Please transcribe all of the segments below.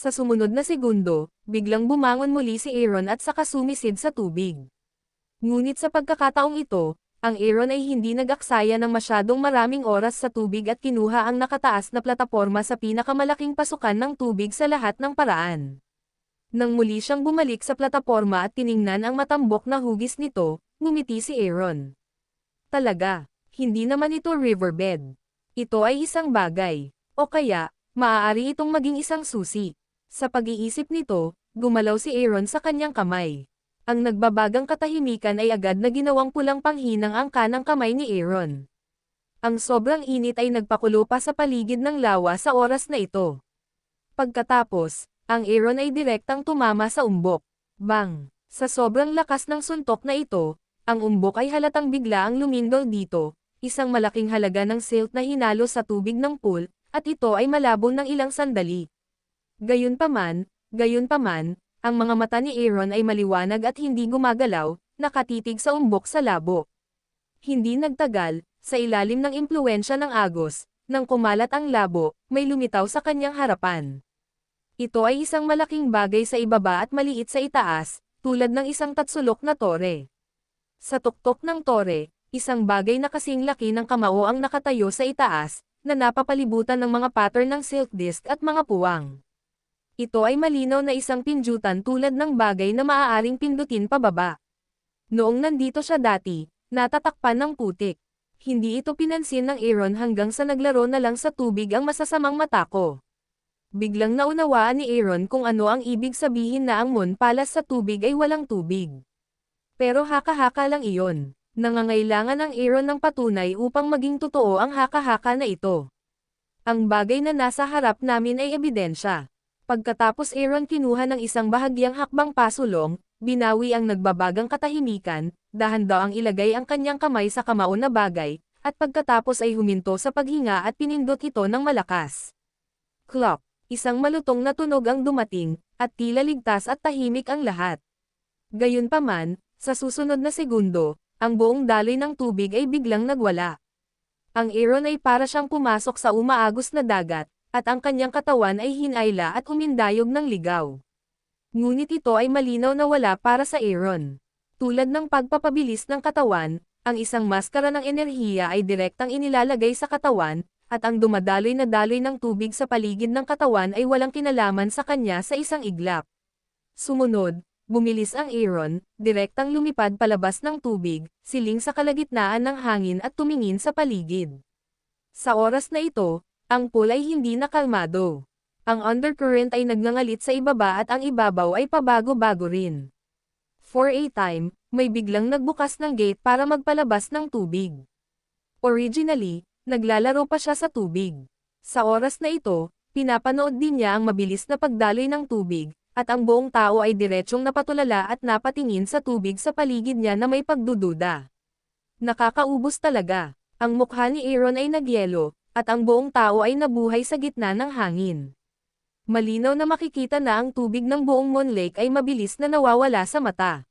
Sa sumunod na segundo, biglang bumangon muli si Aaron at saka sumisid sa tubig. Ngunit sa pagkakataong ito, ang Aaron ay hindi nag-aksaya ng masyadong maraming oras sa tubig at kinuha ang nakataas na plataporma sa pinakamalaking pasukan ng tubig sa lahat ng paraan. Nang muli siyang bumalik sa plataporma at tiningnan ang matambok na hugis nito, ngumiti si Aaron. Talaga, hindi naman ito riverbed. Ito ay isang bagay, o kaya, maaari itong maging isang susi. Sa pag-iisip nito, gumalaw si Aaron sa kanyang kamay. Ang nagbabagang katahimikan ay agad na ginawang pulang panghinang ang kanang kamay ni Aaron. Ang sobrang init ay nagpakulo pa sa paligid ng lawa sa oras na ito. Pagkatapos, ang Aaron ay direktang tumama sa umbok. Bang! Sa sobrang lakas ng suntok na ito, ang umbok ay halatang bigla ang lumindol dito, isang malaking halaga ng silt na hinalo sa tubig ng pool, at ito ay malabo ng ilang sandali. Gayunpaman, gayunpaman, ang mga mata ni Aaron ay maliwanag at hindi gumagalaw, nakatitig sa umbok sa labo. Hindi nagtagal, sa ilalim ng impluensya ng agos, nang kumalat ang labo, may lumitaw sa kanyang harapan. Ito ay isang malaking bagay sa ibaba at maliit sa itaas, tulad ng isang tatsulok na tore. Sa tuktok ng tore, isang bagay na kasing laki ng kamao ang nakatayo sa itaas, na napapalibutan ng mga pattern ng silk disc at mga puwang. Ito ay malinaw na isang pindutan tulad ng bagay na maaaring pindutin pababa. Noong nandito siya dati, natatakpan ng putik. Hindi ito pinansin ng Aaron hanggang sa naglaro na lang sa tubig ang masasamang mata ko. Biglang naunawaan ni Aaron kung ano ang ibig sabihin na ang moon palas sa tubig ay walang tubig. Pero haka-haka lang iyon. Nangangailangan ang Aaron ng patunay upang maging totoo ang haka-haka na ito. Ang bagay na nasa harap namin ay ebidensya. Pagkatapos Aaron kinuha ng isang bahagyang hakbang pasulong, binawi ang nagbabagang katahimikan, dahan daw ang ilagay ang kanyang kamay sa kamao na bagay, at pagkatapos ay huminto sa paghinga at pinindot ito ng malakas. Clock, isang malutong na tunog ang dumating, at tila ligtas at tahimik ang lahat. Gayunpaman, sa susunod na segundo, ang buong daloy ng tubig ay biglang nagwala. Ang Aaron ay para siyang pumasok sa umaagos na dagat, at ang kanyang katawan ay hinayla at umindayog ng ligaw. Ngunit ito ay malinaw na wala para sa Aaron. Tulad ng pagpapabilis ng katawan, ang isang maskara ng enerhiya ay direktang inilalagay sa katawan, at ang dumadaloy na daloy ng tubig sa paligid ng katawan ay walang kinalaman sa kanya sa isang iglap. Sumunod, bumilis ang Aaron, direktang lumipad palabas ng tubig, siling sa kalagitnaan ng hangin at tumingin sa paligid. Sa oras na ito, ang pool ay hindi nakalmado. Ang undercurrent ay nagngangalit sa ibaba at ang ibabaw ay pabago-bago rin. For a time, may biglang nagbukas ng gate para magpalabas ng tubig. Originally, naglalaro pa siya sa tubig. Sa oras na ito, pinapanood din niya ang mabilis na pagdaloy ng tubig, at ang buong tao ay diretsyong napatulala at napatingin sa tubig sa paligid niya na may pagdududa. Nakakaubos talaga. Ang mukha ni Aaron ay nagyelo, at ang buong tao ay nabuhay sa gitna ng hangin. Malinaw na makikita na ang tubig ng buong Moon Lake ay mabilis na nawawala sa mata.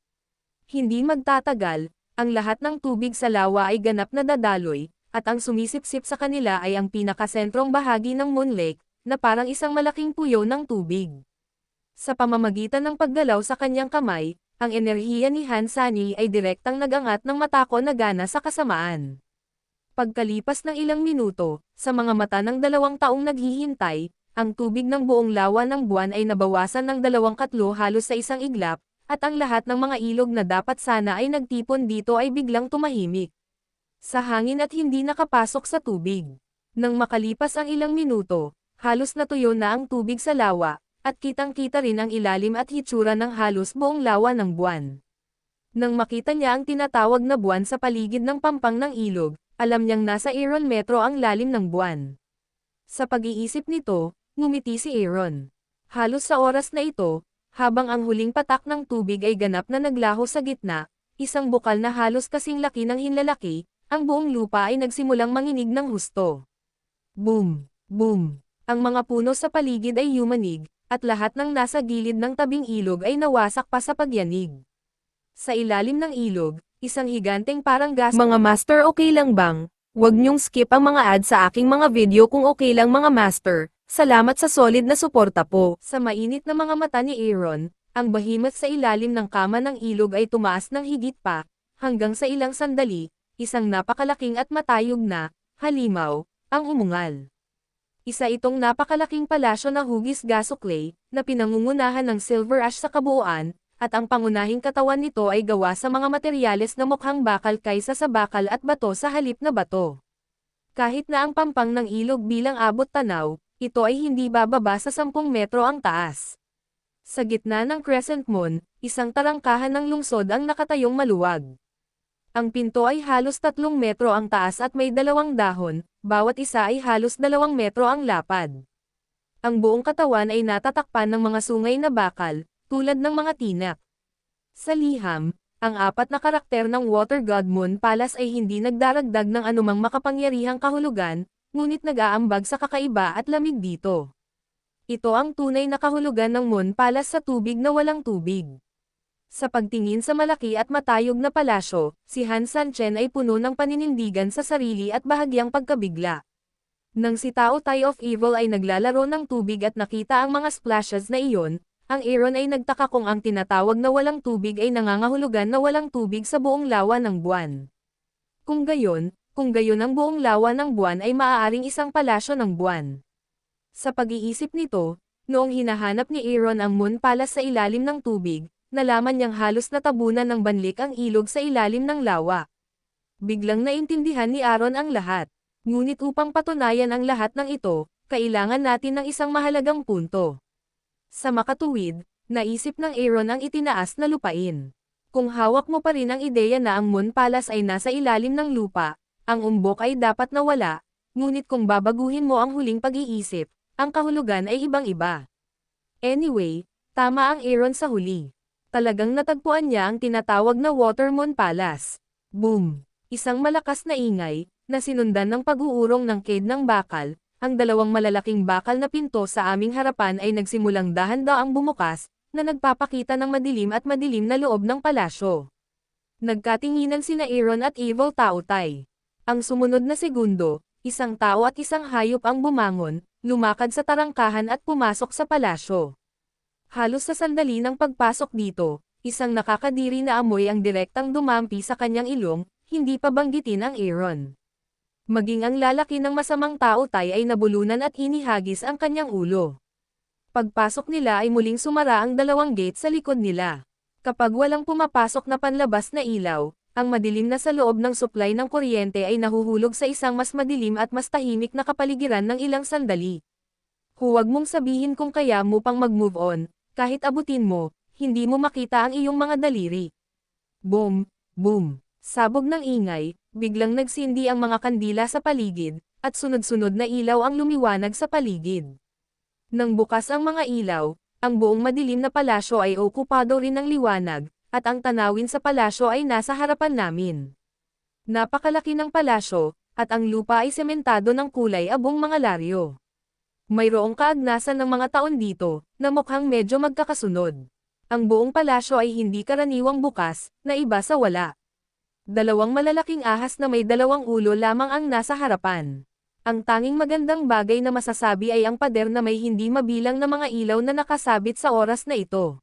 Hindi magtatagal, ang lahat ng tubig sa lawa ay ganap na dadaloy, at ang sumisipsip sa kanila ay ang pinakasentrong bahagi ng Moon Lake, na parang isang malaking puyo ng tubig. Sa pamamagitan ng paggalaw sa kanyang kamay, ang enerhiya ni Hansani ay direktang nagangat ng matako na gana sa kasamaan. Pagkalipas ng ilang minuto, sa mga mata ng dalawang taong naghihintay, ang tubig ng buong lawa ng buwan ay nabawasan ng dalawang katlo halos sa isang iglap, at ang lahat ng mga ilog na dapat sana ay nagtipon dito ay biglang tumahimik. Sa hangin at hindi nakapasok sa tubig. Nang makalipas ang ilang minuto, halos natuyo na ang tubig sa lawa, at kitang-kita rin ang ilalim at hitsura ng halos buong lawa ng buwan. Nang makita niya ang tinatawag na buwan sa paligid ng pampang ng ilog, alam niyang nasa Aaron Metro ang lalim ng buwan. Sa pag-iisip nito, ngumiti si Aaron. Halos sa oras na ito, habang ang huling patak ng tubig ay ganap na naglaho sa gitna, isang bukal na halos kasing laki ng hinlalaki, ang buong lupa ay nagsimulang manginig ng husto. Boom! Boom! Ang mga puno sa paligid ay yumanig, at lahat ng nasa gilid ng tabing ilog ay nawasak pa sa pagyanig. Sa ilalim ng ilog, isang higanteng parang gas... Mga master okay lang bang? Huwag niyong skip ang mga ad sa aking mga video kung okay lang mga master. Salamat sa solid na suporta po. Sa mainit na mga mata ni Aaron, ang behemoth sa ilalim ng kama ng ilog ay tumaas ng higit pa, hanggang sa ilang sandali, isang napakalaking at matayog na, halimaw, ang umungal. Isa itong napakalaking palasyo na hugis gaso-clay, na pinangungunahan ng silver ash sa kabuuan, at ang pangunahing katawan nito ay gawa sa mga materyales na mukhang bakal kaysa sa bakal at bato sa halip na bato. Kahit na ang pampang ng ilog bilang abot tanaw, ito ay hindi bababa sa 10 metro ang taas. Sa gitna ng crescent moon, isang tarangkahan ng lungsod ang nakatayong maluwag. Ang pinto ay halos 3 metro ang taas at may dalawang dahon, bawat isa ay halos 2 metro ang lapad. Ang buong katawan ay natatakpan ng mga sungay na bakal, tulad ng mga tinak. Sa liham, ang apat na karakter ng Water God Moon Palace ay hindi nagdaragdag ng anumang makapangyarihang kahulugan, ngunit nag-aambag sa kakaiba at lamig dito. Ito ang tunay na kahulugan ng Moon Palace sa tubig na walang tubig. Sa pagtingin sa malaki at matayog na palasyo, si Han Sanchen ay puno ng paninindigan sa sarili at bahagyang pagkabigla. Nang si Tao Tai of Evil ay naglalaro ng tubig at nakita ang mga splashes na iyon, ang Aaron ay nagtaka kung ang tinatawag na walang tubig ay nangangahulugan na walang tubig sa buong lawa ng buwan. Kung gayon, kung gayon ang buong lawa ng buwan ay maaaring isang palasyo ng buwan. Sa pag-iisip nito, noong hinahanap ni Aaron ang Moon Palace sa ilalim ng tubig, nalaman niyang halos natabunan ng banlik ang ilog sa ilalim ng lawa. Biglang naintindihan ni Aaron ang lahat. Ngunit upang patunayan ang lahat ng ito, kailangan natin ng isang mahalagang punto. Sa makatuwid, naisip ng Aaron ang itinaas na lupain. Kung hawak mo pa rin ang ideya na ang Moon Palace ay nasa ilalim ng lupa, ang umbok ay dapat nawala, ngunit kung babaguhin mo ang huling pag-iisip, ang kahulugan ay ibang-iba. Anyway, tama ang Aaron sa huli. Talagang natagpuan niya ang tinatawag na Watermoon Palace. Boom! Isang malakas na ingay, na sinundan ng pag-uurong ng kid ng bakal, ang dalawang malalaking bakal na pinto sa aming harapan ay nagsimulang dahan-daang bumukas, na nagpapakita ng madilim at madilim na loob ng palasyo. Nagkatinginan sina Aaron at Evil Tao Tai. Ang sumunod na segundo, isang tao at isang hayop ang bumangon, lumakad sa tarangkahan at pumasok sa palasyo. Halos sa sandali ng pagpasok dito, isang nakakadiri na amoy ang direktang dumampi sa kanyang ilong, hindi pa banggitin ang Aaron. Maging ang lalaki ng masamang tao tay ay nabulunan at hinihagis ang kanyang ulo. Pagpasok nila ay muling sumara ang dalawang gate sa likod nila. Kapag walang pumapasok na panlabas na ilaw, ang madilim na sa loob ng supply ng kuryente ay nahuhulog sa isang mas madilim at mas tahimik na kapaligiran ng ilang sandali. Huwag mong sabihin kung kaya mo pang mag-move on, kahit abutin mo, hindi mo makita ang iyong mga daliri. Boom, boom, sabog ng ingay, biglang nagsindi ang mga kandila sa paligid, at sunod-sunod na ilaw ang lumiwanag sa paligid. Nang bukas ang mga ilaw, ang buong madilim na palasyo ay okupado rin ng liwanag, at ang tanawin sa palasyo ay nasa harapan namin. Napakalaki ng palasyo, at ang lupa ay sementado ng kulay abong mga laryo. Mayroong kaagnasan ng mga taon dito, na mukhang medyo magkakasunod. Ang buong palasyo ay hindi karaniwang bukas, na iba sa wala. Dalawang malalaking ahas na may dalawang ulo lamang ang nasa harapan. Ang tanging magandang bagay na masasabi ay ang pader na may hindi mabilang na mga ilaw na nakasabit sa oras na ito.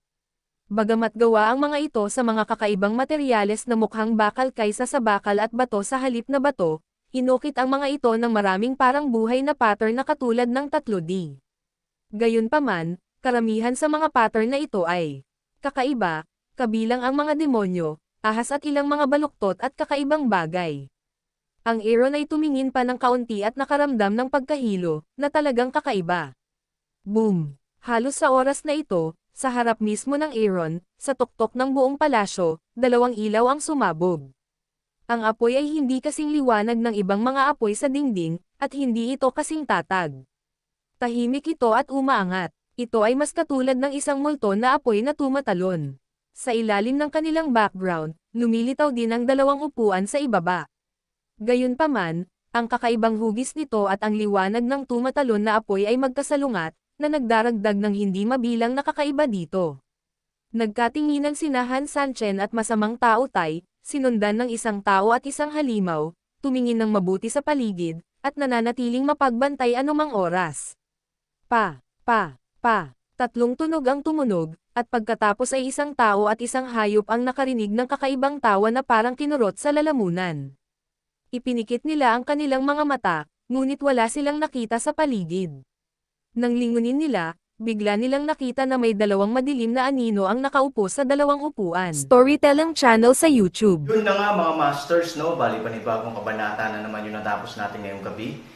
Bagamat gawa ang mga ito sa mga kakaibang materyales na mukhang bakal kaysa sa bakal at bato sa halip na bato, inukit ang mga ito ng maraming parang buhay na pattern na katulad ng 3D. Gayunpaman, karamihan sa mga pattern na ito ay kakaiba, kabilang ang mga demonyo, ahas at ilang mga baluktot at kakaibang bagay. Ang Aaron ay tumingin pa ng kaunti at nakaramdam ng pagkahilo, na talagang kakaiba. Boom! Halos sa oras na ito, sa harap mismo ng Aaron, sa tuktok ng buong palasyo, dalawang ilaw ang sumabog. Ang apoy ay hindi kasing liwanag ng ibang mga apoy sa dingding, at hindi ito kasing tatag. Tahimik ito at umaangat. Ito ay mas katulad ng isang multo na apoy na tumatalon. Sa ilalim ng kanilang background, lumilitaw din ang dalawang upuan sa ibaba. Gayunpaman, ang kakaibang hugis nito at ang liwanag ng tumatalon na apoy ay magkasalungat, na nagdaragdag ng hindi mabilang na kakaiba dito. Nagkatinginan sina Han Sanchen at masamang tao tay, sinundan ng isang tao at isang halimaw, tumingin ng mabuti sa paligid, at nananatiling mapagbantay anumang oras. Pa, pa, pa, tatlong tunog ang tumunog, at pagkatapos ay isang tao at isang hayop ang nakarinig ng kakaibang tawa na parang kinurot sa lalamunan. Ipinikit nila ang kanilang mga mata, ngunit wala silang nakita sa paligid. Nang lingunin nila, bigla nilang nakita na may dalawang madilim na anino ang nakaupo sa dalawang upuan. Storytelling channel sa YouTube. Yun na nga mga masters, no? Bali panibagong kabanata na naman yung natapos natin ngayong gabi.